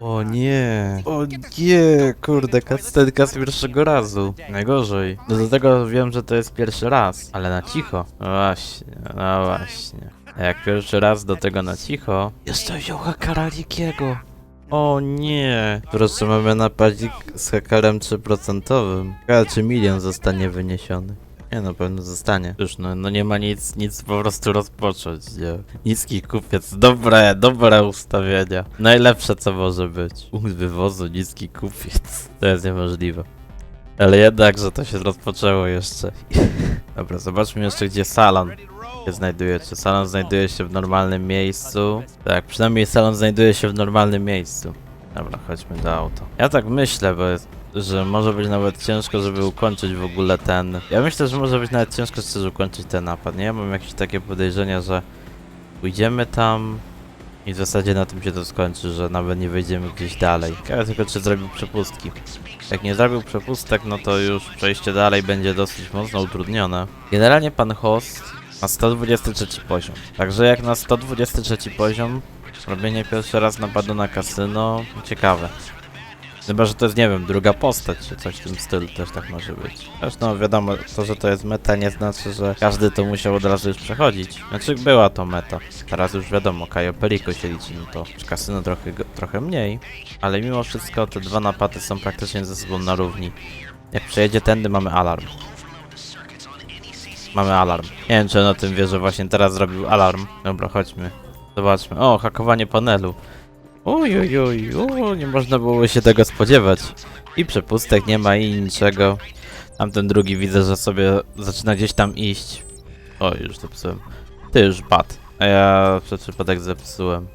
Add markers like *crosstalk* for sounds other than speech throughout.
O nie, o nie, kurde, kastenka z pierwszego razu. Najgorzej. No do tego wiem, że to jest pierwszy raz, ale na cicho. No właśnie, no właśnie. A jak pierwszy raz do tego na cicho, jeszcze wziął Hakaralikiego. O nie, proszę mamy napadzik z hakarem 3%. Ale czy milion zostanie wyniesiony? Nie no, pewno zostanie. Już no, no nie ma nic, nic po prostu rozpocząć, nie? Niski kupiec, dobre, dobre ustawienia. Najlepsze co może być. Punkt wywozu, niski kupiec. To jest niemożliwe. Ale jednak, że to się rozpoczęło jeszcze. *laughs* Dobra, zobaczmy jeszcze gdzie salon się znajduje. Czy salon znajduje się w normalnym miejscu? Tak, przynajmniej salon znajduje się w normalnym miejscu. Dobra, chodźmy do auta. Ja tak myślę, bo że może być nawet ciężko, żeby ukończyć w ogóle ten... Ja myślę, że może być nawet ciężko szczerze ukończyć ten napad, nie? Ja mam jakieś takie podejrzenia, że pójdziemy tam i w zasadzie na tym się to skończy, że nawet nie wejdziemy gdzieś dalej. Ciekawe tylko, czy zrobił przepustki. Jak nie zrobił przepustek, no to już przejście dalej będzie dosyć mocno utrudnione. Generalnie pan host ma 123 poziom. Także jak na 123 poziom robienie pierwszy raz napadu na kasyno, ciekawe. Chyba, że to jest, nie wiem, druga postać, czy coś w tym stylu też tak może być. Zresztą wiadomo, to, że to jest meta nie znaczy, że każdy to musiał od razu już przechodzić. Znaczy była to meta. Teraz już wiadomo, Kajo Perico się liczy, no to kasyno trochę, trochę mniej. Ale mimo wszystko te dwa napady są praktycznie ze sobą na równi. Jak przejedzie tędy mamy alarm. Mamy alarm. Nie wiem, czy on o tym wie, że właśnie teraz zrobił alarm. Dobra, chodźmy. Zobaczmy. O, hakowanie panelu. Oj, oj, oj, o, nie można było się tego spodziewać. I przepustek nie ma i niczego. Tamten drugi widzę, że sobie zaczyna gdzieś tam iść. O, już zepsułem. Ty już bad. A ja przez przypadek zepsułem.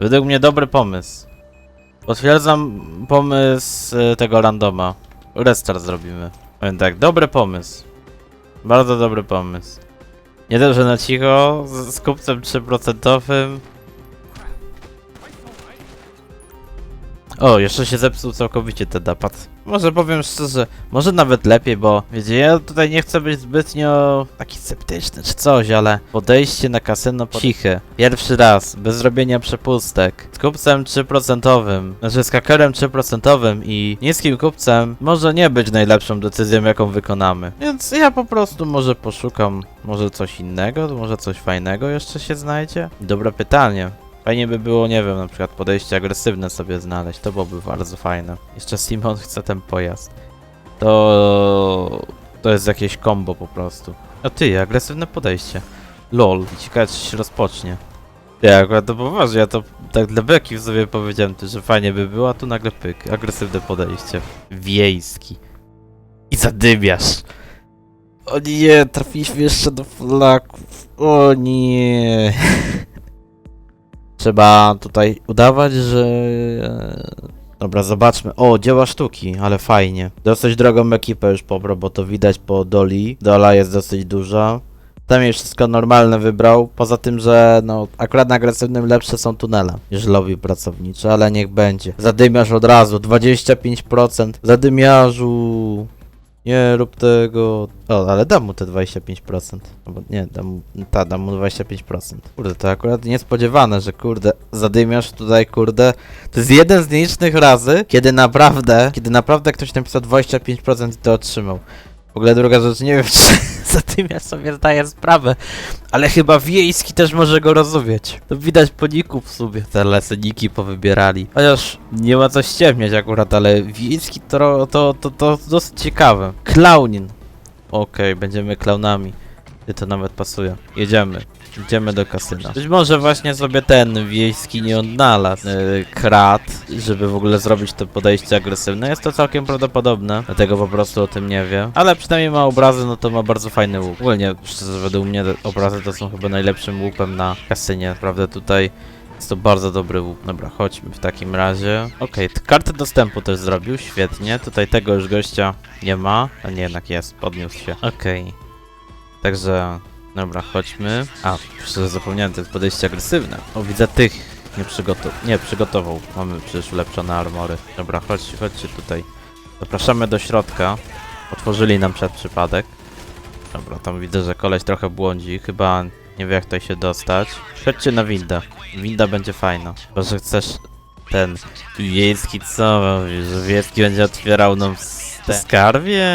Według mnie dobry pomysł. Potwierdzam pomysł e, tego randoma. Restart zrobimy. Powiem tak, dobry pomysł. Bardzo dobry pomysł. Nie to, że na cicho, z, z kupcem 3%. O, jeszcze się zepsuł całkowicie ten napad. Może powiem szczerze, może nawet lepiej, bo wiecie, ja tutaj nie chcę być zbytnio taki sceptyczny czy coś, ale podejście na kasyno po ciche. Pierwszy raz, bez robienia przepustek. Z kupcem 3%, znaczy z hakerem 3% i niskim kupcem może nie być najlepszą decyzją, jaką wykonamy. Więc ja po prostu może poszukam może coś innego, może coś fajnego jeszcze się znajdzie? Dobre pytanie. Fajnie by było, nie wiem, na przykład podejście agresywne sobie znaleźć, to byłoby bardzo fajne. Jeszcze Simon chce ten pojazd. To... to jest jakieś combo po prostu. A ty, agresywne podejście. LOL, ciekawe czy się rozpocznie. Ja akurat to poważnie, ja to tak dla beki sobie powiedziałem, ty, że fajnie by było, a tu nagle pyk, agresywne podejście. Wiejski. I zadymiasz. O nie, trafiliśmy jeszcze do flaków. O nie. *laughs* Trzeba tutaj udawać, że... Dobra, zobaczmy. O, dzieła sztuki, ale fajnie. Dosyć drogą ekipę już pobrał, bo to widać po doli. Dola jest dosyć duża. Tam jest wszystko normalne wybrał, poza tym, że no akurat na agresywnym lepsze są tunele niż lobby pracownicze, ale niech będzie. Zadymiarz od razu, 25%. Zadymiarzu. Nie rób tego. O, ale dam mu te 25%. Albo nie, dam mu. Ta, dam mu 25%. Kurde, to akurat niespodziewane, że kurde, zadymiarz tutaj, kurde. To jest jeden z nielicznych razy, kiedy naprawdę, kiedy naprawdę ktoś napisał 25% i to otrzymał. W ogóle druga rzecz, nie wiem, czy zadymiarz sobie zdaje sprawę, ale chyba wiejski też może go rozumieć. To widać po niku w sumie. Te lesy niki powybierali. Chociaż nie ma co ściemniać akurat, ale wiejski to, to, to, to dosyć ciekawe. Klaunin. Okej, będziemy klaunami. To nawet pasuje. Jedziemy. Idziemy do kasyna. Być może właśnie sobie ten wiejski nie odnalazł yy, krat, żeby w ogóle zrobić to podejście agresywne. Jest to całkiem prawdopodobne, dlatego po prostu o tym nie wie. Ale przynajmniej ma obrazy, no to ma bardzo fajny łuk. Ogólnie, szczerze, według mnie obrazy to są chyba najlepszym łupem na kasynie. Naprawdę tutaj jest to bardzo dobry łuk. Dobra, chodźmy w takim razie. Okej, t- kartę dostępu też zrobił, świetnie. Tutaj tego już gościa nie ma. A nie, jednak jest, podniósł się. Okej. Także, dobra, chodźmy. A, przecież zapomniałem, to jest podejście agresywne. O, widzę tych nie przygotował. Nie, przygotował. Mamy przecież ulepszone armory. Dobra, chodźcie, chodźcie tutaj. Zapraszamy do środka. Otworzyli nam przed przypadek. Dobra, tam widzę, że koleś trochę błądzi. Chyba nie wie jak tutaj się dostać. Chodźcie na windę. Winda będzie fajna. Chyba, że chcesz ten wiejski co? Że wiejski będzie otwierał nam skarbie?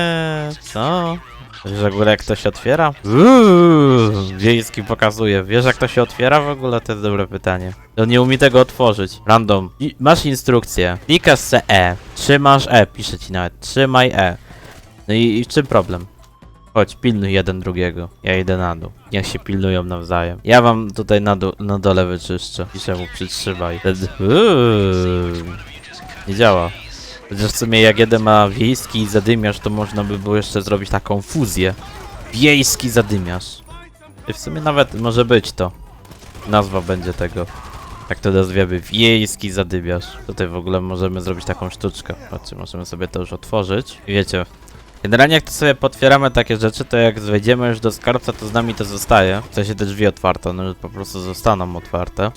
Co? Wiesz w ogóle jak to się otwiera? Uuu, wiejski pokazuje. Wiesz jak to się otwiera w ogóle? To jest dobre pytanie. On nie umie tego otworzyć. Random. I masz instrukcję. Klikasz se E. Trzymasz E. Piszę ci nawet. Trzymaj E. No i, i w czym problem? Chodź, pilnuj jeden drugiego. Ja idę na dół. Niech się pilnują nawzajem. Ja wam tutaj na, dół, na dole wyczyszczę. Piszę mu przytrzymaj. Wtedy... Uuu, nie działa. Chociaż w sumie jak jeden ma wiejski i zadymiarz, to można by było jeszcze zrobić taką fuzję. Wiejski zadymiarz. I w sumie nawet może być to. Nazwa będzie tego. Jak to nazwiemy? Wiejski zadymiarz. Tutaj w ogóle możemy zrobić taką sztuczkę. Patrzcie, możemy sobie to już otworzyć. Wiecie, Generalnie jak to sobie potwieramy takie rzeczy, to jak wejdziemy już do skarbca, to z nami to zostaje. W sensie te drzwi otwarte, one po prostu zostaną otwarte.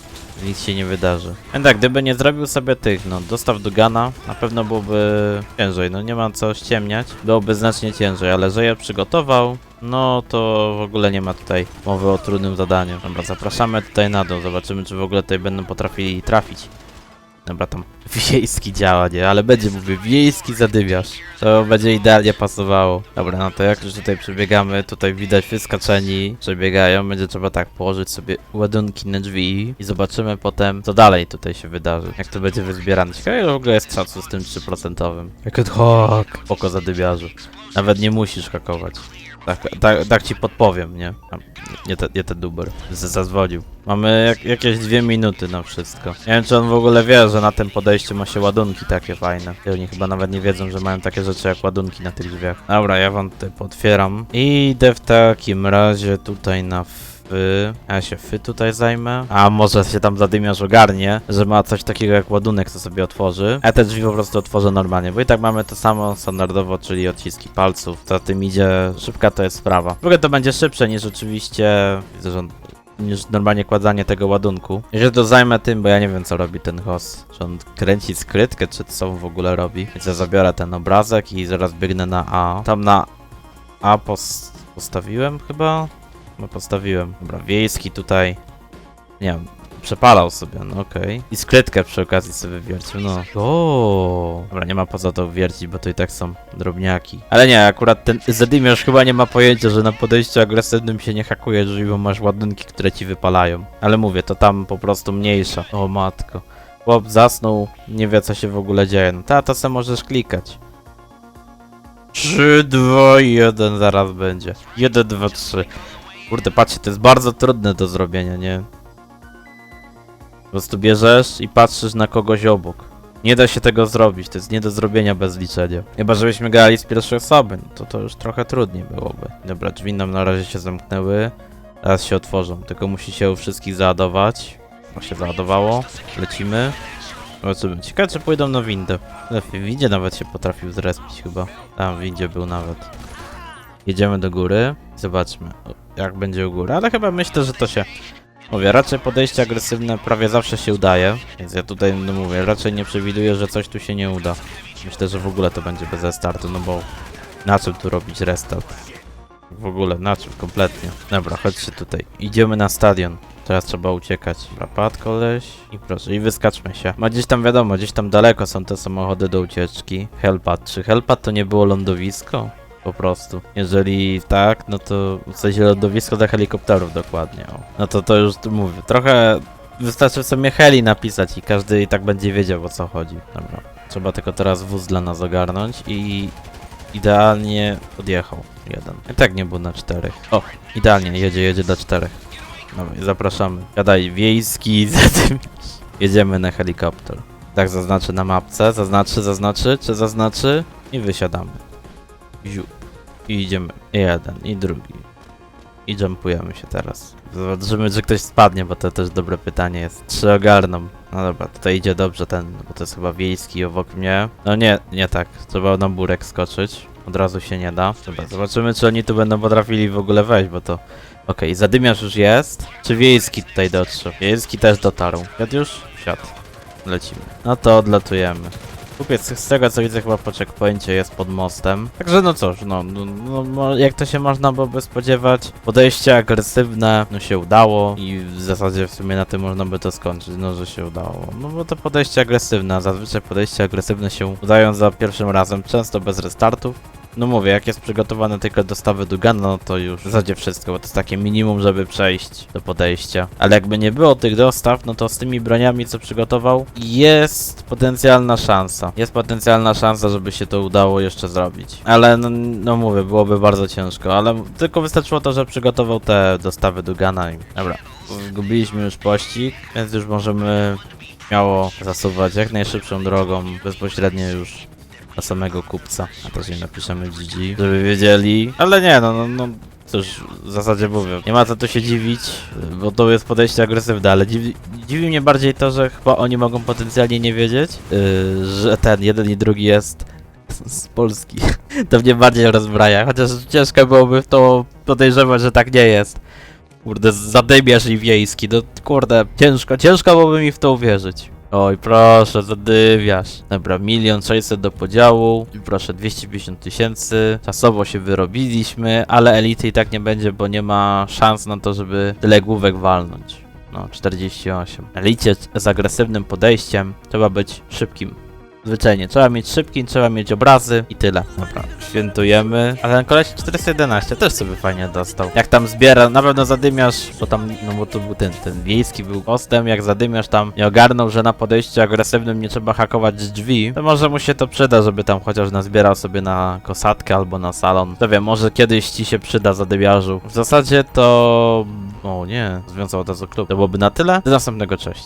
Nic się nie wydarzy. Więc tak, gdyby nie zrobił sobie tych, no, dostaw do Gana, na pewno byłoby ciężej. No nie ma co ściemniać, byłoby znacznie ciężej, ale że je przygotował, no to w ogóle nie ma tutaj mowy o trudnym zadaniu. Dobra, zapraszamy tutaj na dół, zobaczymy czy w ogóle tutaj będą potrafili trafić. Dobra, tam wiejski działa, nie? Ale będzie, mówię, wiejski zadymiarz. To będzie idealnie pasowało. Dobra, no to jak już tutaj przebiegamy, tutaj widać wyskaczeni przebiegają. Będzie trzeba tak położyć sobie ładunki na drzwi i zobaczymy potem, co dalej tutaj się wydarzy. Jak to będzie wyzbierane. Ciekawe, że w ogóle jest czasu z tym 3%. Jak ad hoc. Oko zadymiarzu. Nawet nie musisz hakować. Tak, tak, tak ci podpowiem, nie? Nie, te, nie ten duber. Zadzwonił. Mamy jak, jakieś dwie minuty na wszystko. Nie wiem, czy on w ogóle wie, że na tym podejściu ma się ładunki takie fajne. I oni chyba nawet nie wiedzą, że mają takie rzeczy jak ładunki na tych drzwiach. Dobra, ja wam tutaj potwieram. I idę w takim razie tutaj na fy. Ja się fy tutaj zajmę. A może się tam zadymiarz ogarnie, że ma coś takiego jak ładunek, co sobie otworzy. A te drzwi po prostu otworzę normalnie, bo i tak mamy to samo standardowo, czyli odciski palców. Za tym idzie szybka to jest sprawa. W ogóle to będzie szybsze niż oczywiście. Widzę, że niż normalnie kładzanie tego ładunku. Ja się to zajmę tym, bo ja nie wiem co robi ten host. Czy on kręci skrytkę, czy co w ogóle robi. Więc ja zabiorę ten obrazek i zaraz biegnę na A. Tam na A pos postawiłem chyba? Chyba postawiłem. Dobra, wiejski tutaj. Nie wiem. Przepalał sobie, no okej. I skrytkę przy okazji sobie wiercił, no. O. Dobra, nie ma poza to wiercić, bo to i tak są drobniaki. Ale nie, akurat ten zadymiarz chyba nie ma pojęcia, że na podejściu agresywnym się nie hakuje drzwi, bo masz ładunki, które ci wypalają. Ale mówię, to tam po prostu mniejsza. O matko. Chłop zasnął, nie wie co się w ogóle dzieje. No ta, to se możesz klikać. 3, 2, 1 zaraz będzie. 1, 2, 3. Kurde, patrzcie, to jest bardzo trudne do zrobienia, nie? Po prostu bierzesz i patrzysz na kogoś obok. Nie da się tego zrobić, to jest nie do zrobienia bez liczenia. Chyba, żebyśmy grali z pierwszej osoby, no to to już trochę trudniej byłoby. Dobra, drzwi nam na razie się zamknęły. Teraz się otworzą, tylko musi się u wszystkich załadować. O, się załadowało. Lecimy. Zobaczymy. Ciekawe, czy pójdą na windę. W windzie nawet się potrafił zrespić chyba. Tam w windzie był nawet. Jedziemy do góry. Zobaczmy, jak będzie u góry. Ale chyba myślę, że to się Mówię, raczej podejście agresywne prawie zawsze się udaje, więc ja tutaj no mówię, raczej nie przewiduję, że coś tu się nie uda. Myślę, że w ogóle to będzie bez restartu, no bo na czym tu robić restart? W ogóle, na czym? Kompletnie. Dobra, chodźcie tutaj. Idziemy na stadion. Teraz trzeba uciekać. Dobra, pad koleś i proszę, i wyskaczmy się. Ma gdzieś tam wiadomo, gdzieś tam daleko są te samochody do ucieczki. Hellpad. Czy Hellpad to nie było lądowisko? Po prostu. Jeżeli tak, no to w sensie lądowisko dla helikopterów dokładnie. O. No to to już mówię. Trochę wystarczy sobie heli napisać i każdy i tak będzie wiedział o co chodzi. Dobra. Trzeba tylko teraz wóz dla nas ogarnąć i idealnie podjechał jeden. I tak nie był na czterech. O, idealnie, jedzie, jedzie do czterech. Dobra, zapraszamy. Gadaj, wiejski, *laughs* za tym. Jedziemy na helikopter. Tak zaznaczy na mapce, zaznaczy, zaznaczy, czy zaznaczy i wysiadamy. Ziu. I idziemy. Jeden i drugi. I jumpujemy się teraz. Zobaczymy, czy ktoś spadnie, bo to też dobre pytanie jest. Czy ogarną? No dobra, tutaj idzie dobrze ten, bo to jest chyba wiejski obok mnie. No nie, nie tak. Trzeba na burek skoczyć. Od razu się nie da. Dobra, zobaczymy, czy oni tu będą potrafili w ogóle wejść, bo to... Okej, zadymiarz już jest. Czy wiejski tutaj dotrze? Wiejski też dotarł. Siadł już? Siadł. Lecimy. No to odlatujemy. Kupiec z tego co widzę chyba po checkpoincie jest pod mostem. Także no cóż, no, no, no jak to się można byłoby spodziewać, podejście agresywne, no się udało i w zasadzie w sumie na tym można by to skończyć, no że się udało. No bo to podejście agresywne, zazwyczaj podejście agresywne się udają za pierwszym razem, często bez restartów. No mówię, jak jest przygotowane tylko dostawy Dugana, no to już w zasadzie wszystko, bo to jest takie minimum, żeby przejść do podejścia. Ale jakby nie było tych dostaw, no to z tymi broniami, co przygotował, jest potencjalna szansa. Jest potencjalna szansa, żeby się to udało jeszcze zrobić. Ale no, no mówię, byłoby bardzo ciężko, ale tylko wystarczyło to, że przygotował te dostawy Dugana i... Dobra, zgubiliśmy już pościg, więc już możemy śmiało zasuwać jak najszybszą drogą, bezpośrednio już samego kupca. A im napiszemy GG, żeby wiedzieli. Ale nie, no, no, no cóż, w zasadzie mówię. Nie ma co tu się dziwić, bo to jest podejście agresywne, ale dziwi, dziwi mnie bardziej to, że chyba oni mogą potencjalnie nie wiedzieć, yy, że ten jeden i drugi jest *laughs* z Polski. To mnie bardziej rozbraja, chociaż ciężko byłoby w to podejrzewać, że tak nie jest. Kurde, zadymiarz i wiejski, no kurde, ciężko, ciężko byłoby mi w to uwierzyć. Oj, proszę, zadywiasz. Dobra, milion sześćset do podziału. Proszę, 250 tysięcy. Czasowo się wyrobiliśmy, ale elity i tak nie będzie, bo nie ma szans na to, żeby tyle główek walnąć. No, 48. Elicie z agresywnym podejściem trzeba być szybkim. Zwyczajnie, trzeba mieć szybki, trzeba mieć obrazy i tyle. Dobra, świętujemy. A ten koleś 411 też sobie fajnie dostał. Jak tam zbiera, na pewno zadymiarz, bo tam, no bo to był ten, ten wiejski był postem, jak zadymiarz tam nie ogarnął, że na podejściu agresywnym nie trzeba hakować z drzwi, to może mu się to przyda, żeby tam chociaż nazbierał sobie na kosatkę albo na salon. To wiem, może kiedyś ci się przyda zadymiarzu. W zasadzie to... O nie, związał od razu klub. To byłoby na tyle. Do następnego, cześć.